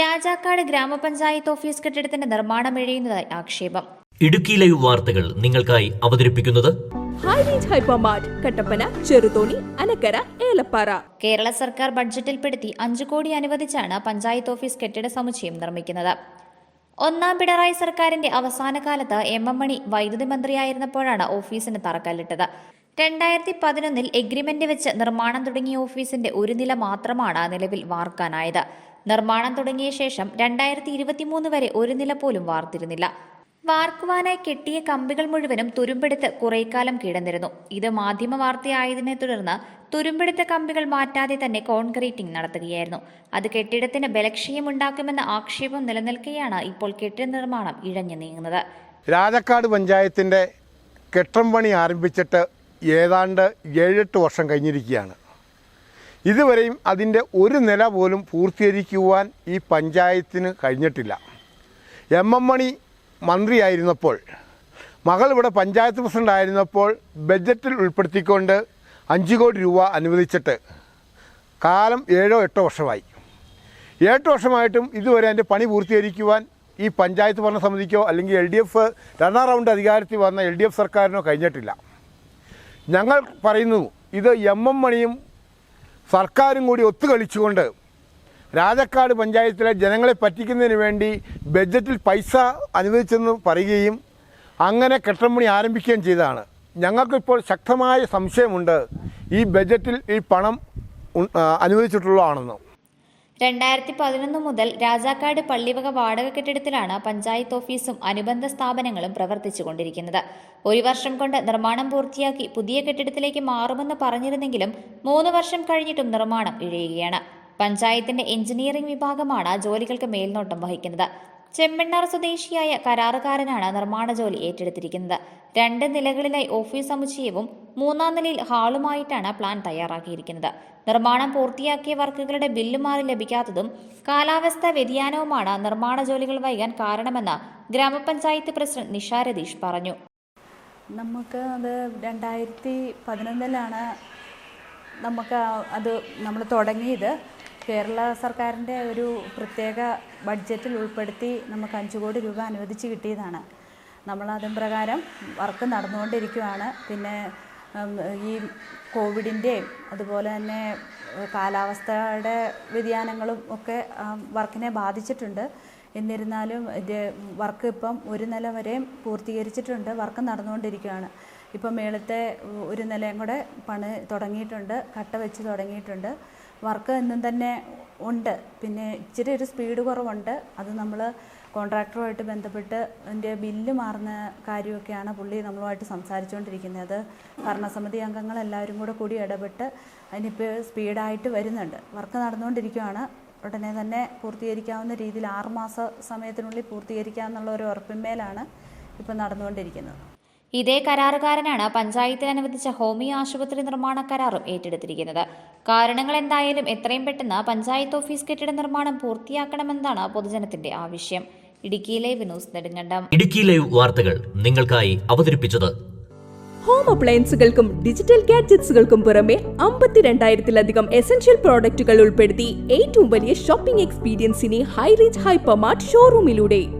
രാജാക്കാട് ഗ്രാമപഞ്ചായത്ത് ഓഫീസ് കെട്ടിടത്തിന്റെ നിർമ്മാണം ഇഴയുന്നതായി ആക്ഷേപം. ഇടുക്കി ലൈവ് വാർത്തകൾ നിങ്ങൾക്കായി അവതരിപ്പിക്കുന്നത് കട്ടപ്പന ചെറുതോണി അനക്കര ഏലപ്പാറ. കേരള സർക്കാർ ബഡ്ജറ്റിൽപ്പെടുത്തി അഞ്ചു കോടി അനുവദിച്ചാണ് പഞ്ചായത്ത് ഓഫീസ് കെട്ടിട സമുച്ചയം നിർമ്മിക്കുന്നത്. ഒന്നാം പിണറായി സർക്കാരിന്റെ അവസാന കാലത്ത് എം എം മണി വൈദ്യുതി മന്ത്രിയായിരുന്നപ്പോഴാണ് ഓഫീസിന് തറക്കല്ലിട്ടത്. രണ്ടായിരത്തി പതിനൊന്നിൽ എഗ്രിമെന്റ് വെച്ച് നിർമ്മാണം തുടങ്ങിയ ഓഫീസിന്റെ ഒരു നില മാത്രമാണ് നിലവിൽ വാർക്കാനായത്. നിർമ്മാണം തുടങ്ങിയ ശേഷം രണ്ടായിരത്തി ഇരുപത്തിമൂന്ന് വരെ ഒരു നില പോലും വാർത്തിരുന്നില്ല. വാർക്കുവാനായി കെട്ടിയ കമ്പികൾ മുഴുവനും തുരുമ്പെടുത്ത് കുറേക്കാലം കിടന്നിരുന്നു. ഇത് മാധ്യമ വാർത്തയായതിനെ തുടർന്ന് തുരുമ്പെടുത്ത കമ്പികൾ മാറ്റാതെ തന്നെ കോൺക്രീറ്റിംഗ് നടത്തുകയായിരുന്നു. അത് കെട്ടിടത്തിന് ബലക്ഷയമുണ്ടാക്കുമെന്ന ആക്ഷേപം നിലനിൽക്കെയാണ് ഇപ്പോൾ കെട്ടിട നിർമ്മാണം ഇഴഞ്ഞു നീങ്ങുന്നത്. രാജക്കാട് പഞ്ചായത്തിന്റെ കെട്ടം പണി ആരംഭിച്ചിട്ട് ഏതാണ്ട് ഏഴെട്ട് വർഷം കഴിഞ്ഞിരിക്കുകയാണ്. ഇതുവരെയും അതിന്റെ ഒരു നില പോലും പൂർത്തീകരിക്കുവാൻ ഈ പഞ്ചായത്തിന് കഴിഞ്ഞിട്ടില്ല. എം എം മണി മന്ത്രിയായിരുന്നപ്പോൾ മകൾ ഇവിടെ പഞ്ചായത്ത് പ്രസിഡന്റ് ആയിരുന്നപ്പോൾ ബഡ്ജറ്റിൽ ഉൾപ്പെടുത്തിക്കൊണ്ട് അഞ്ച് കോടി രൂപ അനുവദിച്ചിട്ട് കാലം ഏഴോ എട്ടോ വർഷമായി. ഏട്ട് വർഷമായിട്ടും ഇതുവരെ അതിന്റെ പണി പൂർത്തീകരിക്കുവാൻ ഈ പഞ്ചായത്ത് ഭരണസമിതിക്കോ അല്ലെങ്കിൽ എൽ ഡി എഫ് രണ്ടാം റൗണ്ട് അധികാരത്തിൽ വന്ന എൽ ഡി എഫ് സർക്കാരിനോ കഴിഞ്ഞിട്ടില്ല. ഞങ്ങൾ പറയുന്നു ഇത് എം എം മണിയും സർക്കാരും കൂടി ഒത്തുകളിച്ചുകൊണ്ട് രാജക്കാട് പഞ്ചായത്തിലെ ജനങ്ങളെ പറ്റിക്കുന്നതിന് വേണ്ടി ബഡ്ജറ്റിൽ പൈസ അനുവദിച്ചെന്ന് പറയുകയും അങ്ങനെ കെട്ടംപണി ആരംഭിക്കുകയും ചെയ്തതാണ്. ഞങ്ങൾക്കിപ്പോൾ ശക്തമായ സംശയമുണ്ട് ഈ ബഡ്ജറ്റിൽ ഈ പണം അനുവദിച്ചിട്ടുള്ളതാണെന്ന്. രണ്ടായിരത്തി പതിനൊന്ന് മുതൽ രാജാക്കാട് പള്ളിവക വാടക കെട്ടിടത്തിലാണ് പഞ്ചായത്ത് ഓഫീസും അനുബന്ധ സ്ഥാപനങ്ങളും പ്രവർത്തിച്ചുകൊണ്ടിരിക്കുന്നത്. ഒരു വർഷം കൊണ്ട് നിർമ്മാണം പൂർത്തിയാക്കി പുതിയ കെട്ടിടത്തിലേക്ക് മാറുമെന്ന് പറഞ്ഞിരുന്നെങ്കിലും മൂന്ന് വർഷം കഴിഞ്ഞിട്ടും നിർമ്മാണം ഇഴയുകയാണ്. പഞ്ചായത്തിന്റെ എഞ്ചിനീയറിംഗ് വിഭാഗമാണ് ജോലികൾക്ക് മേൽനോട്ടം വഹിക്കുന്നത്. ചെമ്മണ്ണാർ സ്വദേശിയായ കരാറുകാരനാണ് നിർമ്മാണ ജോലി ഏറ്റെടുത്തിരിക്കുന്നത്. രണ്ട് നിലകളിലായി ഓഫീസ് സമുച്ചയവും മൂന്നാം നിലയിൽ ഹാളുമായിട്ടാണ് പ്ലാൻ തയ്യാറാക്കിയിരിക്കുന്നത്. നിർമ്മാണം പൂർത്തിയാക്കിയ വർക്കുകളുടെ ബില്ല് മാറി ലഭിക്കാത്തതും കാലാവസ്ഥ വ്യതിയാനവുമാണ് നിർമ്മാണ ജോലികൾ വൈകാൻ കാരണമെന്ന് ഗ്രാമപഞ്ചായത്ത് പ്രസിഡന്റ് നിഷ രതീഷ് പറഞ്ഞു. നമുക്ക് അത് രണ്ടായിരത്തി പതിനൊന്നിലാണ് നമുക്ക് അത് നമ്മൾ തുടങ്ങിയത്. കേരള സർക്കാരിന്റെ ഒരു പ്രത്യേക ബഡ്ജറ്റിൽ ഉൾപ്പെടുത്തി നമുക്ക് അഞ്ച് കോടി രൂപ അനുവദിച്ച് കിട്ടിയതാണ്. നമ്മൾ അതും പ്രകാരം വർക്ക് നടന്നുകൊണ്ടിരിക്കുകയാണ് പിന്നെ ഈ കോവിഡിന്റെയും അതുപോലെ തന്നെ കാലാവസ്ഥയുടെ വ്യതിയാനങ്ങളും ഒക്കെ വർക്കിനെ ബാധിച്ചിട്ടുണ്ട്. എന്നിരുന്നാലും വർക്ക് ഇപ്പം ഒരു നില വരെയും പൂർത്തീകരിച്ചിട്ടുണ്ട്. വർക്ക് നടന്നുകൊണ്ടിരിക്കുകയാണ് ഇപ്പം മേളത്തെ ഒരു നിലയും കൂടെ പണി തുടങ്ങിയിട്ടുണ്ട് കട്ട വെച്ച് തുടങ്ങിയിട്ടുണ്ട്. വർക്ക് എന്നും തന്നെ ഉണ്ട്. പിന്നെ ഇച്ചിരി ഒരു സ്പീഡ് കുറവുണ്ട്. അത് നമ്മൾ കോൺട്രാക്ടറുമായിട്ട് ബന്ധപ്പെട്ട് അതിന്റെ ബില്ല് മാറുന്ന കാര്യമൊക്കെയാണ് പുള്ളി നമ്മളുമായിട്ട് സംസാരിച്ചുകൊണ്ടിരിക്കുന്നത് ഭരണസമിതി അംഗങ്ങളെല്ലാവരും കൂടെ കൂടി ഇടപെട്ട് അതിനിപ്പോൾ സ്പീഡായിട്ട് വരുന്നുണ്ട്. വർക്ക് നടന്നുകൊണ്ടിരിക്കുകയാണ് ഉടനെ തന്നെ പൂർത്തീകരിക്കാവുന്ന രീതിയിൽ ആറുമാസ സമയത്തിനുള്ളിൽ പൂർത്തീകരിക്കാമെന്നുള്ള ഒരു ഉറപ്പിന്മേലാണ് ഇപ്പോൾ നടന്നുകൊണ്ടിരിക്കുന്നത്. ഇതേ കരാറുകാരനാണ് പഞ്ചായത്തിൽ അനുവദിച്ച ഹോമിയോ ആശുപത്രി നിർമ്മാണ കരാറും ഏറ്റെടുത്തിരിക്കുന്നത്. കാരണങ്ങൾ എന്തായാലും എത്രയും പെട്ടെന്ന് പഞ്ചായത്ത് ഓഫീസ് കെട്ടിട നിർമ്മാണം പൂർത്തിയാക്കണമെന്നാണ് പൊതുജനത്തിന്റെ ആവശ്യം. Idukki live news Nedumkandam. Idukki live വാർത്തകൾ നിങ്ങൾക്കായി അവതരിപ്പിച്ചത് ഹോം അപ്ലയൻസുകൾക്കും ഡിജിറ്റൽ ഗാഡ്ജറ്റ്സുകൾക്കും പുറമെ അമ്പത്തിരണ്ടായിരത്തിലധികം എസൻഷ്യൽ പ്രോഡക്റ്റുകൾ ഉൾപ്പെടുത്തി ഏറ്റവും വലിയ ഷോപ്പിംഗ് എക്സ്പീരിയൻസിനെ ഹൈ റേഞ്ച് ഹൈപ്പർമാർട്ട് ഷോറൂമിലൂടെ